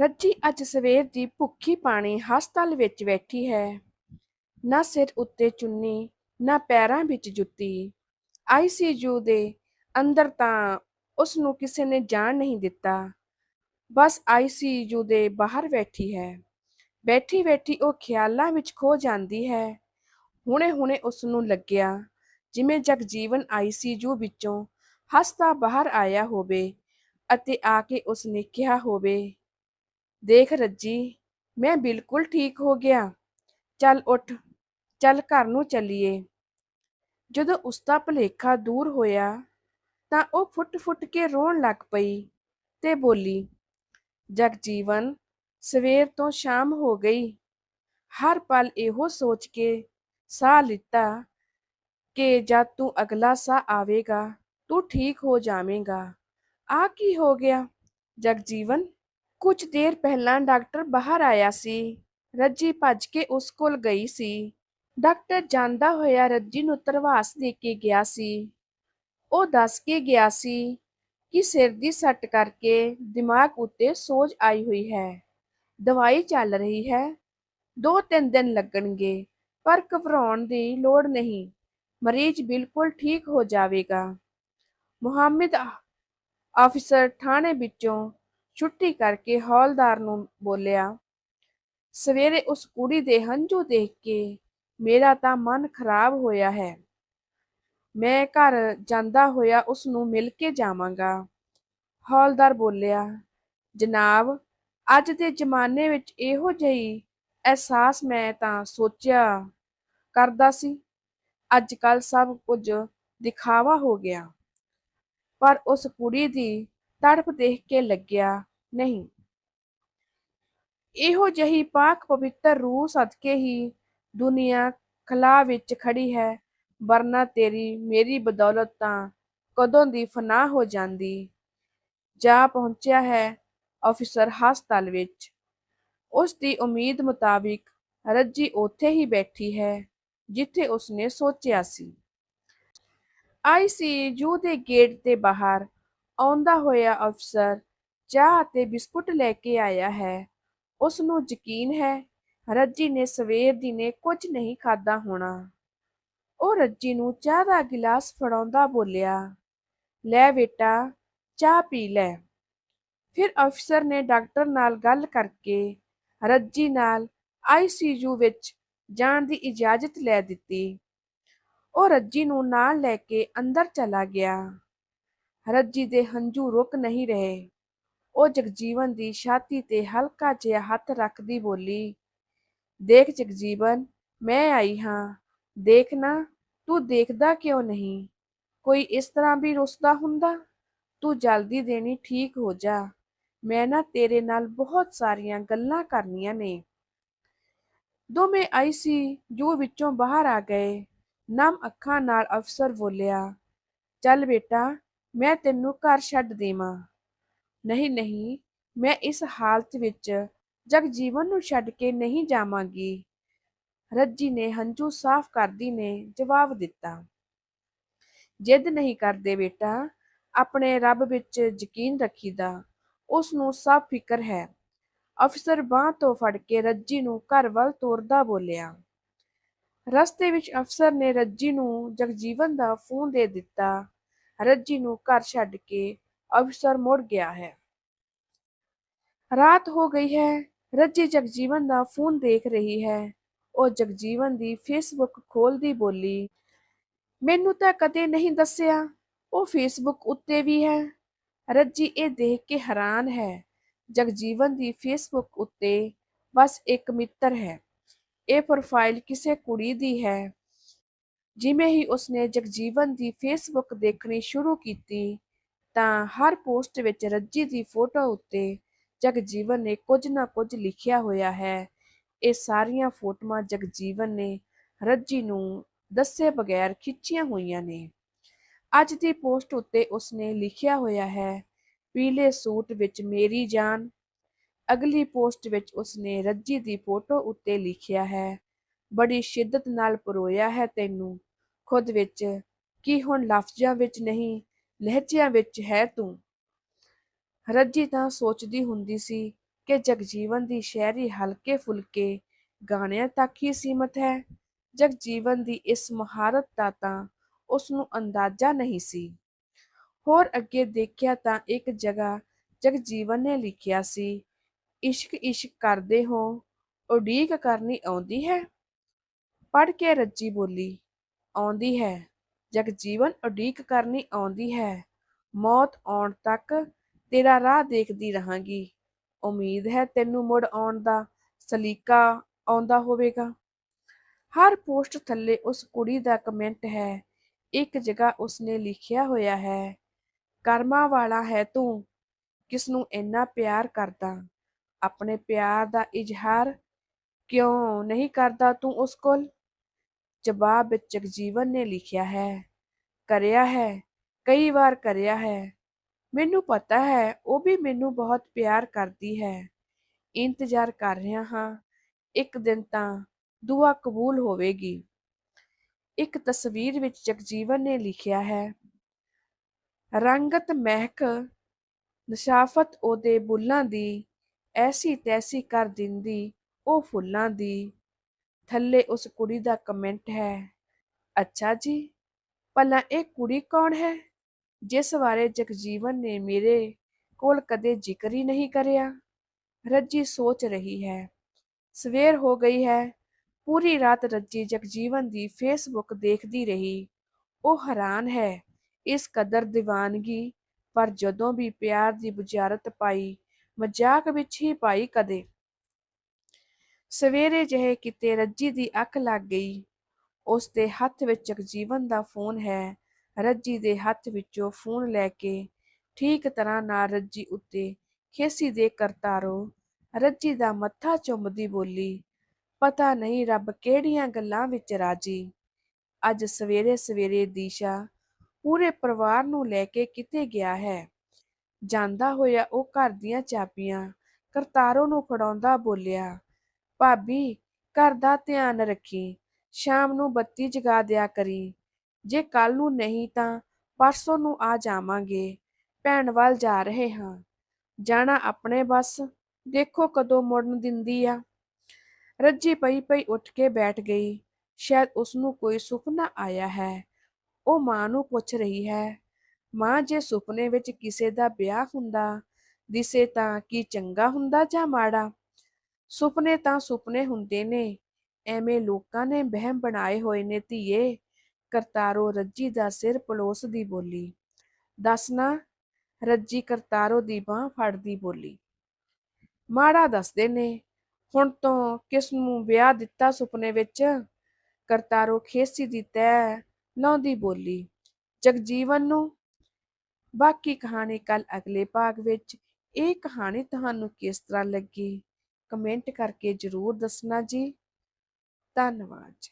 ਰੱਜੀ ਅੱਜ ਸਵੇਰ ਦੀ ਭੁੱਖੀ ਪਾਣੀ ਹਸਪਤਾਲ ਵਿੱਚ ਬੈਠੀ ਹੈ। ਨਾ ਸਿਰ ਉੱਤੇ ਚੁੰਨੀ, ਨਾ ਪੈਰਾਂ ਵਿੱਚ ਜੁੱਤੀ। ਆਈਸੀਯੂ ਦੇ ਅੰਦਰ ਤਾਂ ਉਸ ਨੂੰ ਕਿਸੇ ਨੇ ਜਾਣ ਨਹੀਂ ਦਿੱਤਾ। ਬਸ ਆਈਸੀਯੂ ਦੇ ਬਾਹਰ ਬੈਠੀ ਹੈ। ਬੈਠੀ ਬੈਠੀ ਉਹ ਖਿਆਲਾਂ ਵਿੱਚ ਖੋ ਜਾਂਦੀ ਹੈ। ਹੁਣੇ ਹੁਣੇ ਉਸ ਨੂੰ ਲੱਗਿਆ ਜਿਵੇਂ ਜਗਜੀਵਨ ਆਈਸੀਯੂ ਵਿੱਚੋਂ ਹੱਸਦਾ ਬਾਹਰ ਆਇਆ ਹੋਵੇ ਅਤੇ ਆ ਕੇ ਉਸ ਨੇ ਕਿਹਾ ਹੋਵੇ ਦੇਖ ਰੱਜੀ, ਮੈਂ ਬਿਲਕੁਲ ਠੀਕ ਹੋ ਗਿਆ। ਚੱਲ ਉੱਠ, ਚੱਲ ਘਰ ਨੂੰ ਚੱਲੀਏ। ਜਦੋਂ ਉਸ ਦਾ ਭੁਲੇਖਾ ਦੂਰ ਹੋਇਆ, ਤਾਂ ਉਹ ਫੁੱਟ-ਫੁੱਟ ਕੇ ਰੋਣ ਲੱਗ ਪਈ ਤੇ ਬੋਲੀ ਜਗਜੀਵਨ ਸਵੇਰ ਤੋਂ ਸ਼ਾਮ ਹੋ ਗਈ। ਹਰ ਪਲ ਇਹੋ ਸੋਚ ਕੇ ਸਾਹ ਲਿੱਤਾ ਕਿ ਜਦ ਤੂੰ ਅਗਲਾ ਸਾਹ ਆਵੇਗਾ, ਤੂੰ ਠੀਕ ਹੋ ਜਾਵੇਂਗਾ। ਆ ਕੀ ਹੋ ਗਿਆ? ਜਗਜੀਵਨ ਕੁਝ ਦੇਰ ਪਹਿਲਾਂ ਡਾਕਟਰ ਬਾਹਰ ਆਇਆ ਸੀ। ਰੱਜੀ ਭੱਜ ਕੇ ਉਸ ਕੋਲ ਗਈ ਸੀ। ਡਾਕਟਰ ਜਾਂਦਾ ਹੋਇਆ ਰੱਜੀ ਨੂੰ ਤਰਵਾਸ ਦੇ ਕੇ ਗਿਆ ਸੀ। ਉਹ ਦੱਸ ਕੇ ਗਿਆ ਸੀ ਕਿ ਸਿਰ ਦੀ ਸੱਟ ਕਰਕੇ ਦਿਮਾਗ ਉੱਤੇ ਸੋਜ ਆਈ ਹੋਈ ਹੈ। ਦਵਾਈ ਚੱਲ ਰਹੀ ਹੈ। ਦੋ ਤਿੰਨ ਦਿਨ ਲੱਗਣਗੇ, ਪਰ ਘਬਰਾਉਣ ਦੀ ਲੋੜ ਨਹੀਂ। ਮਰੀਜ਼ ਬਿਲਕੁਲ ਠੀਕ ਹੋ ਜਾਵੇਗਾ। ਮੁਹੰਮਦ ਆਫਿਸਰ ਥਾਣੇ ਵਿੱਚੋਂ ਛੁੱਟੀ ਕਰਕੇ ਹੌਲਦਾਰ ਨੂੰ ਬੋਲਿਆ, ਸਵੇਰੇ ਉਸ ਕੁੜੀ ਦੇ ਹੰਝੂ ਦੇਖ ਕੇ ਮੇਰਾ ਤਾਂ ਮਨ ਖਰਾਬ ਹੋਇਆ ਹੈ। ਮੈਂ ਘਰ ਜਾਂਦਾ ਹੋਇਆ ਉਸ ਨੂੰ ਮਿਲ ਕੇ ਜਾਵਾਂਗਾ। ਹੌਲਦਾਰ ਬੋਲਿਆ, ਜਨਾਬ, ਅੱਜ ਦੇ ਜ਼ਮਾਨੇ ਵਿੱਚ ਇਹੋ ਜਿਹੀ ਅਹਿਸਾਸ ਮੈਂ ਤਾਂ ਸੋਚਿਆ ਕਰਦਾ ਸੀ। ਅੱਜ ਕੱਲ ਸਭ ਕੁਝ ਦਿਖਾਵਾ ਹੋ ਗਿਆ। ਪਰ ਉਸ ਕੁੜੀ ਦੀ ਤੜਪ ਦੇਖ ਕੇ ਲੱਗਿਆ ਨਹੀਂ। ਇਹੋ ਜਹੀ ਪਾਕ ਪਵਿੱਤਰ ਰੂਹ ਸਦਕੇ ਹੀ ਦੁਨੀਆ ਖਲਾ ਵਿੱਚ ਖੜੀ ਹੈ, ਵਰਨਾ ਤੇਰੀ ਮੇਰੀ ਬਦੌਲਤ ਤਾਂ ਕਦੋਂ ਦੀ ਫਨਾ ਹੋ ਜਾਂਦੀ? ਜਾ ਪਹੁੰਚਿਆ ਹੈ ਅਫਸਰ ਹਸਪਤਾਲ ਵਿੱਚ। ਉਸ ਦੀ ਉਮੀਦ ਮੁਤਾਬਿਕ ਰੱਜੀ ਉੱਥੇ ਹੀ ਬੈਠੀ ਹੈ, ਜਿੱਥੇ ਉਸਨੇ ਸੋਚਿਆ ਸੀ। ਆਈਸੀਯੂ ਦੇ ਗੇਟ ਦੇ ਬਾਹਰ ਆਉਂਦਾ ਹੋਇਆ ਅਫਸਰ ਚਾਹ ਅਤੇ ਬਿਸਕੁਟ ਲੈ ਕੇ ਆਇਆ ਹੈ। ਉਸ ਨੂੰ ਯਕੀਨ ਹੈ, ਰੱਜੀ ਨੇ ਸਵੇਰ ਦੀ ਨੇ ਕੁਝ ਨਹੀਂ ਖਾਦਾ ਹੋਣਾ। ਉਹ ਰੱਜੀ ਨੂੰ ਚਾਹ ਦਾ ਗਿਲਾਸ ਫੜਾਉਂਦਾ ਬੋਲਿਆ, ਲੈ ਬੇਟਾ, ਚਾਹ ਪੀ ਲੈ। ਫਿਰ ਅਫਸਰ ਨੇ ਡਾਕਟਰ ਨਾਲ ਗੱਲ ਕਰਕੇ ਰੱਜੀ ਨਾਲ ਆਈਸੀਯੂ ਵਿੱਚ ਜਾਣ ਦੀ ਇਜਾਜ਼ਤ ਲੈ ਦਿੱਤੀ। ਉਹ ਰੱਜੀ ਨੂੰ ਨਾਲ ਲੈ ਕੇ ਅੰਦਰ ਚਲਾ ਗਿਆ। ਰੱਜੀ ਦੇ ਹੰਝੂ ਰੁਕ ਨਹੀਂ ਰਹੇ। ਉਹ ਜਗਜੀਵਨ ਦੀ ਛਾਤੀ ਤੇ ਹਲਕਾ ਜਿਹਾ ਹੱਥ ਰੱਖਦੀ ਬੋਲੀ, ਦੇਖ ਜਗਜੀਵਨ, ਮੈਂ ਆਈ ਹਾਂ। ਦੇਖਣਾ ਤੂੰ ਦੇਖਦਾ ਕਿਉਂ ਨਹੀਂ? ਕੋਈ ਇਸ ਤਰ੍ਹਾਂ ਵੀ ਰੁੱਸਦਾ ਹੁੰਦਾ? ਤੂੰ ਜਲਦੀ ਦੇਣੀ ਠੀਕ ਹੋ ਜਾ। ਮੈਂ ਨਾ ਤੇਰੇ ਨਾਲ ਬਹੁਤ ਸਾਰੀਆਂ ਗੱਲਾਂ ਕਰਨੀਆਂ ਨੇ। ਦੋਵੇਂ ਆਈ ਸੀ, ਜੋ ਵਿੱਚੋਂ ਬਾਹਰ ਆ ਗਏ। ਨਮ ਅੱਖਾਂ ਨਾਲ ਅਫਸਰ ਬੋਲਿਆ, ਚੱਲ ਬੇਟਾ, ਮੈਂ ਤੈਨੂੰ ਘਰ ਛੱਡ ਦੇਵਾਂ। ਨਹੀਂ ਨਹੀਂ, ਮੈਂ ਇਸ ਹਾਲਤ ਵਿੱਚ ਜਗਜੀਵਨ ਨੂੰ ਛੱਡ ਕੇ ਨਹੀਂ ਜਾਵਾਂਗੀ। ਰੱਜੀ ਨੇ ਹੰਝੂ ਸਾਫ਼ ਕਰਦੀ ਨੇ ਜਵਾਬ ਦਿੱਤਾ। ਜਿੱਦ ਨਹੀਂ ਕਰਦੇ ਬੇਟਾ, ਆਪਣੇ ਰੱਬ ਵਿੱਚ ਯਕੀਨ ਰੱਖੀਦਾ, ਉਸ ਨੂੰ ਸਭ ਫਿਕਰ ਹੈ। ਅਫਸਰ ਬਾਹ ਤੋਂ ਫੜ ਕੇ ਰੱਜੀ ਨੂੰ ਘਰ ਵੱਲ ਤੋਰਦਾ ਬੋਲਿਆ। ਰਸਤੇ ਵਿੱਚ ਅਫਸਰ ਨੇ ਰੱਜੀ ਨੂੰ ਜਗਜੀਵਨ ਦਾ ਫੋਨ ਦੇ ਦਿੱਤਾ। ਰੱਜੀ ਨੂੰ ਘਰ ਛੱਡ ਕੇ ਅਫਸਰ ਮੁੜ ਗਿਆ ਹੈ ਰਾਤ ਹੋ ਗਈ ਹੈ ਰੱਜੀ ਜਗਜੀਵਨ ਦਾ ਫੋਨ ਦੇਖ ਰਹੀ ਹੈ ਉਹ ਜਗਜੀਵਨ ਦੀ ਫੇਸਬੁੱਕ ਖੋਲਦੀ ਬੋਲੀ ਮੈਨੂੰ ਤਾਂ ਕਦੇ ਨਹੀਂ ਦੱਸਿਆ ਉਹ ਫੇਸਬੁੱਕ ਉੱਤੇ ਵੀ ਹੈ ਰੱਜੀ ਇਹ ਦੇਖ ਕੇ ਹੈਰਾਨ ਹੈ ਜਗਜੀਵਨ ਦੀ ਫੇਸਬੁੱਕ ਉੱਤੇ ਬਸ ਇੱਕ ਮਿੱਤਰ ਹੈ ਇਹ ਪ੍ਰੋਫਾਈਲ ਕਿਸੇ ਕੁੜੀ ਦੀ ਹੈ ਜਿਵੇਂ ਹੀ ਉਸਨੇ ਜਗਜੀਵਨ ਦੀ ਫੇਸਬੁੱਕ ਦੇਖਣੀ ਸ਼ੁਰੂ ਕੀਤੀ ਤਾਂ ਹਰ ਪੋਸਟ ਵਿੱਚ ਰੱਜੀ ਦੀ ਫੋਟੋ ਉੱਤੇ ਜਗਜੀਵਨ ਨੇ ਕੁਝ ਨਾ ਕੁਝ ਲਿਖਿਆ ਹੋਇਆ ਹੈ। ਇਹ ਸਾਰੀਆਂ ਫੋਟੋਆਂ ਜਗਜੀਵਨ ਨੇ ਰੱਜੀ ਨੂੰ ਦੱਸੇ ਬਗੈਰ ਖਿੱਚੀਆਂ ਹੋਈਆਂ ਨੇ। ਅੱਜ ਦੀ ਪੋਸਟ ਉੱਤੇ ਉਸਨੇ ਲਿਖਿਆ ਹੋਇਆ ਹੈ, ਪੀਲੇ ਸੂਟ ਵਿੱਚ ਮੇਰੀ ਜਾਨ। ਅਗਲੀ ਪੋਸਟ ਵਿੱਚ ਉਸਨੇ ਰੱਜੀ ਦੀ ਫੋਟੋ ਉੱਤੇ ਲਿਖਿਆ ਹੈ, ਬੜੀ ਸ਼ਿੱਦਤ ਨਾਲ ਪਰੋਇਆ ਹੈ ਤੈਨੂੰ। ਖੁਦ ਵਿੱਚ ਕੀ ਹੁਣ ਲਫ਼ਜ਼ਾਂ ਵਿੱਚ ਨਹੀਂ ਲਹਿਜਿਆਂ ਵਿੱਚ ਹੈ ਤੂੰ। ਰੱਜੀ ਤਾਂ ਸੋਚਦੀ ਹੁੰਦੀ ਸੀ ਕਿ ਜਗਜੀਵਨ ਦੀ ਸ਼ਹਿਰੀ ਹਲਕੇ ਫੁਲਕੇ ਗਾਣਿਆਂ ਤੱਕ ਹੀ ਸੀਮਤ ਹੈ। ਜਗਜੀਵਨ ਦੀ ਇਸ ਮਹਾਰਤ ਦਾ ਤਾਂ ਉਸ ਨੂੰ ਅੰਦਾਜ਼ਾ ਨਹੀਂ ਸੀ। ਹੋਰ ਅੱਗੇ ਦੇਖਿਆ ਤਾਂ ਇੱਕ ਜਗ੍ਹਾ ਜਗਜੀਵਨ ਨੇ ਲਿਖਿਆ ਸੀ, ਇਸ਼ਕ ਇਸ਼ਕ ਕਰਦੇ ਹੋ, ਉਡੀਕ ਕਰਨੀ ਆਉਂਦੀ ਹੈ? ਪੜ ਕੇ ਰੱਜੀ ਬੋਲੀ, ਆਉਂਦੀ ਹੈ। ਜਗ ਜੀਵਨ ਉਡੀਕ ਕਰਨੀ ਆਉਂਦੀ ਹੈ। ਮੌਤ ਆਉਣ ਤੱਕ ਤੇਰਾ ਰਾਹ ਦੇਖਦੀ ਰਹਾਂਗੀ। ਉਮੀਦ ਹੈ ਤੈਨੂੰ ਮੁੜ ਆਉਣ ਦਾ ਸਲੀਕਾ ਆਉਂਦਾ ਹੋਵੇਗਾ। ਹਰ ਪੋਸਟ ਥੱਲੇ ਉਸ ਕੁੜੀ ਦਾ ਕਮੈਂਟ ਹੈ। ਇੱਕ ਜਗ੍ਹਾ ਉਸਨੇ ਲਿਖਿਆ ਹੋਇਆ ਹੈ, ਕਰਮਾਂ ਵਾਲਾ ਹੈ ਤੂੰ ਕਿਸ ਨੂੰ ਇੰਨਾ ਪਿਆਰ ਕਰਦਾ? ਆਪਣੇ ਪਿਆਰ ਦਾ ਇਜ਼ਹਾਰ ਕਿਉਂ ਨਹੀਂ ਕਰਦਾ ਤੂੰ ਉਸ ਕੋਲ? ਜਵਾਬ ਵਿੱਚ ਜਗਜੀਵਨ ਨੇ ਲਿਖਿਆ ਹੈ, ਕਰਿਆ ਹੈ, ਕਈ ਵਾਰ ਕਰਿਆ ਹੈ। ਮੈਨੂੰ ਪਤਾ ਹੈ, ਉਹ ਵੀ ਮੈਨੂੰ ਬਹੁਤ ਪਿਆਰ ਕਰਦੀ ਹੈ। ਇੰਤਜ਼ਾਰ ਕਰ ਰਿਹਾ ਹਾਂ, ਇੱਕ ਦਿਨ ਤਾਂ ਦੁਆ ਕਬੂਲ ਹੋਵੇਗੀ। ਇੱਕ ਤਸਵੀਰ ਵਿੱਚ ਜਗਜੀਵਨ ਨੇ ਲਿਖਿਆ ਹੈ, ਰੰਗਤ ਮਹਿਕ, ਨਸ਼ਾਫਤ ਉਹਦੇ ਬੁੱਲਾਂ ਦੀ, ਐਸੀ ਤੈਸੀ ਕਰ ਦਿੰਦੀ ਉਹ ਫੁੱਲਾਂ ਦੀ ਥੱਲੇ ਉਸ ਕੁੜੀ ਦਾ ਕਮੈਂਟ ਹੈ। ਅੱਛਾ ਜੀ, ਭਲਾ ਇਹ ਕੁੜੀ ਕੌਣ ਹੈ, ਜਿਸ ਬਾਰੇ ਜਗਜੀਵਨ ਨੇ ਮੇਰੇ ਕੋਲ ਕਦੇ ਜ਼ਿਕਰ ਹੀ ਨਹੀਂ ਕਰਿਆ? ਰੱਜੀ ਸੋਚ ਰਹੀ ਹੈ। ਸਵੇਰ ਹੋ ਗਈ ਹੈ। ਪੂਰੀ ਰਾਤ ਰੱਜੀ ਜਗਜੀਵਨ ਦੀ ਫੇਸਬੁੱਕ ਦੇਖਦੀ ਰਹੀ। ਉਹ ਹੈਰਾਨ ਹੈ। ਇਸ ਕਦਰ ਦੀਵਾਨਗੀ ਪਰ ਜਦੋਂ ਵੀ ਪਿਆਰ ਦੀ ਬੁਝਾਰਤ ਪਾਈ, ਮਜ਼ਾਕ ਵਿੱਚ ਹੀ ਪਾਈ ਕਦੇ। ਸਵੇਰੇ ਜਿਹੇ ਕਿਤੇ ਰੱਜੀ ਦੀ ਅੱਖ ਲੱਗ ਗਈ। ਉਸ ਦੇ ਹੱਥ ਵਿੱਚ ਜਗਜੀਵਨ ਦਾ ਫੋਨ ਹੈ। ਰੱਜੀ ਦੇ ਹੱਥ ਵਿੱਚੋਂ ਫੋਨ ਲੈ ਕੇ ਠੀਕ ਤਰ੍ਹਾਂ ਨਾਲ ਰੱਜੀ ਉੱਤੇ ਖੇਸੀ ਦੇ ਕਰਤਾਰੋ ਰੱਜੀ ਦਾ ਮੱਥਾ ਚੁੰਮਦੀ ਬੋਲੀ, ਪਤਾ ਨਹੀਂ ਰੱਬ ਕਿਹੜੀਆਂ ਗੱਲਾਂ ਵਿੱਚ ਰਾਜੀ। ਅੱਜ ਸਵੇਰੇ ਸਵੇਰੇ ਦੀਸ਼ਾ ਪੂਰੇ ਪਰਿਵਾਰ ਨੂੰ ਲੈ ਕੇ ਕਿਤੇ ਗਿਆ ਹੈ। ਜਾਂਦਾ ਹੋਇਆ ਉਹ ਘਰ ਦੀਆਂ ਚਾਬੀਆਂ ਕਰਤਾਰੋ ਨੂੰ ਫੜਾਉਂਦਾ ਬੋਲਿਆ ਭਾਬੀ, ਘਰ ਦਾ ਧਿਆਨ ਰੱਖੀ, ਸ਼ਾਮ ਨੂੰ ਬੱਤੀ ਜਗਾ ਦਿਆ ਕਰੀ। ਜੇ ਕੱਲ ਨੂੰ ਨਹੀਂ ਤਾਂ ਪਰਸੋਂ ਨੂੰ ਆ ਜਾਵਾਂਗੇ। ਭੈਣ ਵੱਲ ਜਾ ਰਹੇ ਹਾਂ। ਜਾਣਾ ਆਪਣੇ ਬਸ। ਦੇਖੋ ਕਦੋਂ ਮੁੜਨ ਦਿੰਦੀ ਆ। ਰੱਜੀ ਪਈ ਪਈ ਉੱਠ ਕੇ ਬੈਠ ਗਈ। ਸ਼ਾਇਦ ਉਸ ਨੂੰ ਕੋਈ ਸੁਪਨਾ ਆਇਆ ਹੈ। ਉਹ ਮਾਂ ਨੂੰ ਪੁੱਛ ਰਹੀ ਹੈ, ਮਾਂ, ਜੇ ਸੁਪਨੇ ਵਿੱਚ ਕਿਸੇ ਦਾ ਵਿਆਹ ਹੁੰਦਾ, ਦਿਸੇ ਤਾਂ ਕੀ ਚੰਗਾ ਹੁੰਦਾ ਜਾਂ ਮਾੜਾ? ਸੁਪਨੇ ਤਾਂ ਸੁਪਨੇ ਹੁੰਦੇ ਨੇ। ਐਵੇਂ ਲੋਕਾਂ ਨੇ ਵਹਿਮ ਬਣਾਏ ਹੋਏ ਨੇ ਧੀਏ। ਕਰਤਾਰੋ ਰੱਜੀ ਦਾ ਸਿਰ ਪਲੋਸ ਦੀ ਬੋਲੀ। ਦੱਸਣਾ ਰੱਜੀ ਕਰਤਾਰੋ ਦੀ ਬਾਹ ਫੜਦੀ ਬੋਲੀ। ਮਾੜਾ ਦੱਸਦੇ ਨੇ, ਹੁਣ ਤੋਂ ਕਿਸ ਨੂੰ ਵਿਆਹ ਦਿੱਤਾ ਸੁਪਨੇ ਵਿੱਚ? ਕਰਤਾਰੋ ਖੇਸੀ ਦੀ ਤੈ ਲਾਉਂਦੀ ਬੋਲੀ। ਜਗਜੀਵਨ ਨੂੰ। ਬਾਕੀ ਕਹਾਣੀ ਕੱਲ ਅਗਲੇ ਭਾਗ ਵਿੱਚ। ਇਹ ਕਹਾਣੀ ਤੁਹਾਨੂੰ ਕਿਸ ਤਰ੍ਹਾਂ ਲੱਗੀ? ਕਮੈਂਟ ਕਰਕੇ ਜਰੂਰ ਦੱਸਣਾ ਜੀ। ਧੰਨਵਾਦ ਜੀ।